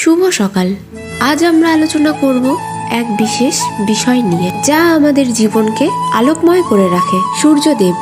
শুভ সকাল। আজ আমরা আলোচনা করব এক বিশেষ বিষয় নিয়ে, যা আমাদের জীবনকে আলোকময় করে রাখে। সূর্যদেব,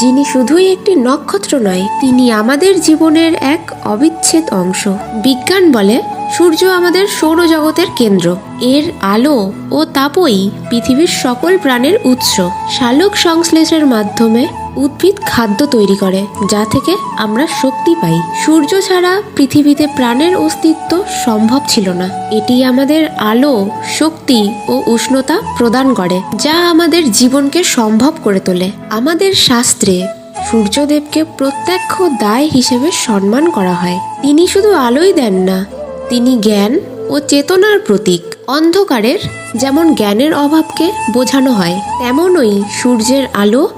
যিনি শুধুই একটি নক্ষত্র নয়, তিনি আমাদের জীবনের এক অবিচ্ছেদ অংশ। বিজ্ঞান বলে সূর্য আমাদের সৌরজগতের কেন্দ্র। এর আলো ও তাপই পৃথিবীর সকল প্রাণের উৎস। শালক সংশ্লেষের মাধ্যমে উদ্ভিদ খাদ্য তৈরি করে, যা থেকে আমরা শক্তি পাই। সূর্য ছাড়া পৃথিবীতে প্রাণের অস্তিত্ব সম্ভব ছিল না। এটি আমাদের আলো, শক্তি ও উষ্ণতা প্রদান করে, যা আমাদের জীবনকে সম্ভব করে তোলে। আমাদের শাস্ত্রে সূর্যদেবকে প্রত্যক্ষ দায় হিসেবে সম্মান করা হয়। তিনি শুধু আলোই দেন না তিনি জ্ঞান ও চেতনার প্রতীক। অন্ধকারের যেমন জ্ঞানের অভাবকে বোঝানো হয়, তেমনই সূর্যের আলো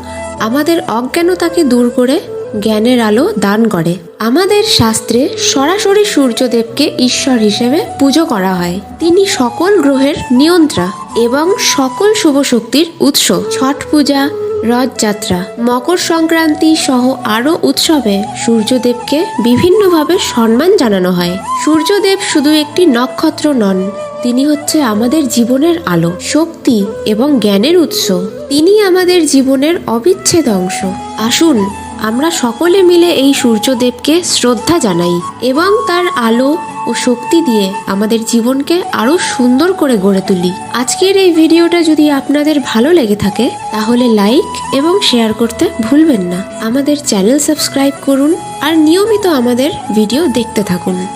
আমাদের অজ্ঞানতাকে দূর করে জ্ঞানের আলো দান করে। আমাদের শাস্ত্রে সরাসরি সূর্যদেবকে ঈশ্বর হিসেবে পুজো করা হয়। তিনি সকল গ্রহের নিয়ন্ত্রা এবং সকল শুভ শক্তির উৎস। ছট পূজা রথযাত্রা, মকর সংক্রান্তি সহ আরও উৎসবে সূর্যদেবকে বিভিন্নভাবে সম্মান জানানো হয়। সূর্যদেব শুধু একটি নক্ষত্র নন, তিনি হচ্ছে আমাদের জীবনের আলো, শক্তি এবং জ্ঞানের উৎস। তিনি আমাদের জীবনের অবিচ্ছেদ অংশ। আসুন আমরা সকলে মিলে এই সূর্যদেবকে শ্রদ্ধা জানাই এবং তার আলো ও শক্তি দিয়ে আমাদের জীবনকে আরও সুন্দর করে গড়ে তুলি। আজকের এই ভিডিওটা যদি আপনাদের ভালো লেগে থাকে, তাহলে লাইক এবং শেয়ার করতে ভুলবেন না। আমাদের চ্যানেল সাবস্ক্রাইব করুন আর নিয়মিত আমাদের ভিডিও দেখতে থাকুন।